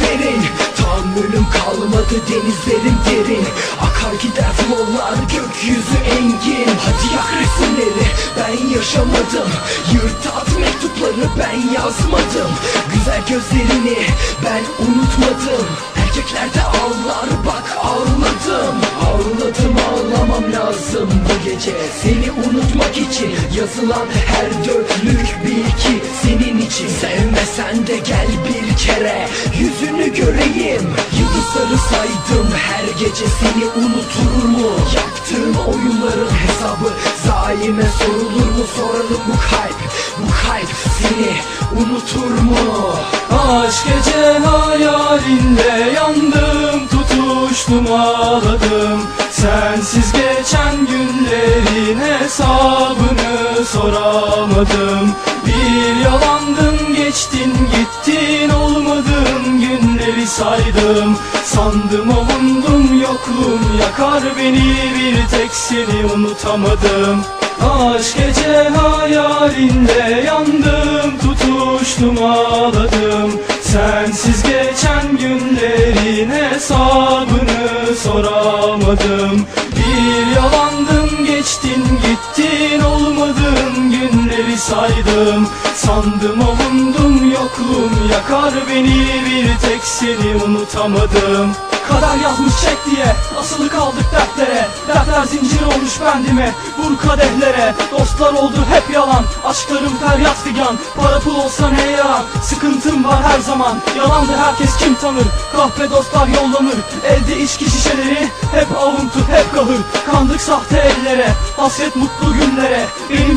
derin Tahammülüm kalmadı denizlerim derin. Akar gider flowlar gökyüzü engin. Hadi yak resimleri ben yaşamadım. Yırt at mektupları ben yazmadım. Güzel gözlerini ben unutmadım. Erkekler de ağlar bak ağladım. Ağladım ağlamam lazım bu gece. Seni unutmak için yazılan her dörtlük bil ki senin için Sevmesen de gel bir kere yüzünü göreyim Yıldızları saydım her gece seni unutur mu? Yaptığın oyunların hesabı zaime sorulur mu? Soralım bu kalp, bu kalp seni unutur mu? Aşk gece hayalinle yandım Tutuştum ağladım Sensiz geçen günlerin hesabını soramadım Bir yalandın geçtin gittin olmadın günleri saydım. Sandım avundum yokluğum yakar beni bir tek seni unutamadım. Aşk gece hayalinle yandım tutuştum ağladım. Sensiz geçen günlerin hesabını soramadım. Bir yalandın geçtin gittin olmadın günleri saydım. Sandım yokluğum yakar beni bir tek seni unutamadım. Kader yazmış çek diye asılı kaldık dertlere. Dertler zincir olmuş bendime vur kadehlere. Dostlar oldu hep yalan aşklarım feryat figan. Para pul olsa ne yarar? Sıkıntım var her zaman. Yalandı herkes kim tanır? Kahpe dostlar yollanır. Elde içki şişeleri hep avuntu hep kahır. Kandık sahte ellere hasret mutlu günlere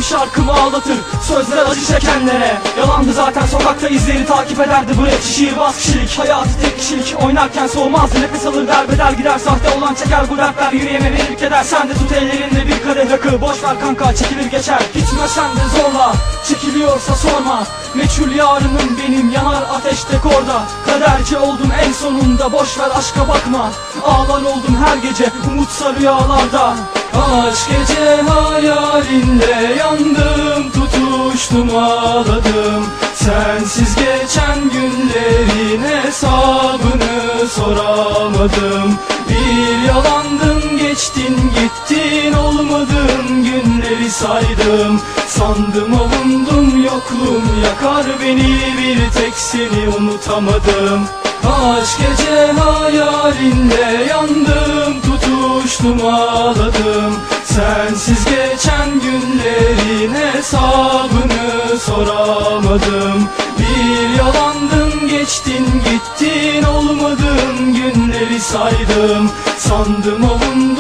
Şarkımı ağlatır. Sözler acı çekenlere. Yalandı zaten sokakta izleri takip ederdi. Bu rap Şiirbaz kişilik. Hayatı tek kişilik. Oynarken soğumazdı nefes alır derbeder gider. Sahte olan çeker bu dertler yüreğime verir keder Sen de tut ellerinde bir kadeh rakı. Boş ver kanka çekilir geçer. Gitmesen de zorla. Çekiliyorsa sorma. Meçhul yarınım benim yanar ateşte korda Kaderci oldum en sonunda boş ver aşka bakma. Ağlar oldum her gece umutsa rüyalarda Aşk gece hayalinle yandım tutuştum ağladım. Sensiz geçen günlerin hesabını soramadım. Bir yalandın geçtin gittin olmadın günleri saydım. Sandım avundum yokluğum yakar beni bir tek seni unutamadım. Aşk gece hayalinle yandım tutuştum ağladım. Sensiz geçen günlerin hesabını soramadım. Bir yalandın geçtin gittin olmadın günleri saydım. Sandım avundum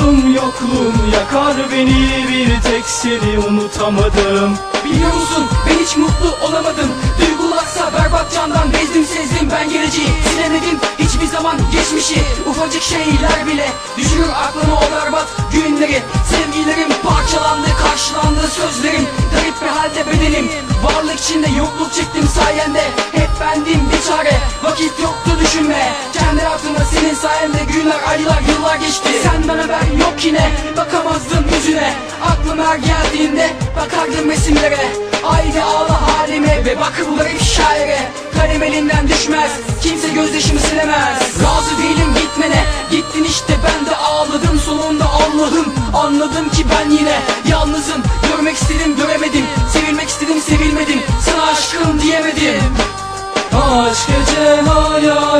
yokluğum yakar beni. Bir tek seni unutamadım. Biliyor musun? Ben hiç mutlu olamadım. Duygularsa berbat candan bezdim sezdim. Ben geleceği Silemedim. Hiçbir zaman geçmişi Ufacık şeyler bile düşürür aklıma o berbat günleri. Sevgilerim parçalandı karşılandı sözlerim. Garip bir halde bedenim. Varlık içinde yokluk çektim sayende. Hep bendim bir çare. Vakit yoktu düşünme. Kendi aklıma senin sayende günler aylar yıllar geçti. Senden haber yok yine. Bakamazdım yüzüne. Aklım her geldiğinde Bakardım resimlere. Haydi ağla halime Ve bak bu garip şaire. Kalem elinden düşmez Kimse gözyaşımı silemez. Razı değilim gitmene. Gittin işte ben de ağladım. Sonunda Allah'ım Anladım ki ben yine yalnızım. Görmek istedim göremedim. Sevilmek istedim sevilmedim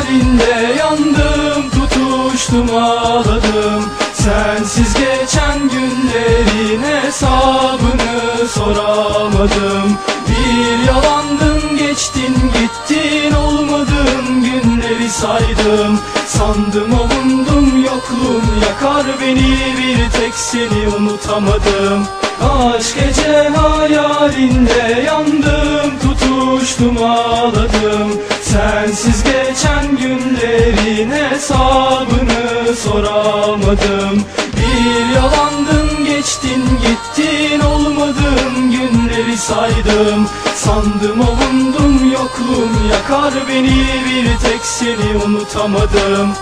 hayalinle yandım Tutuştum ağladım. Sensiz geçen günlerin hesabını soramadım. Bir yalandın geçtin gittin olmadın günleri saydım. Sandım avundum yokluğum yakar beni bir tek seni unutamadım. Aşk gece hayalinle yandım tutuştum ağladım Sensiz geçen günlerin hesabını soramadım. Bir yalandın geçtin gittin olmadın günleri saydım. Sandım avundum yokluğum yakar beni bir tek seni unutamadım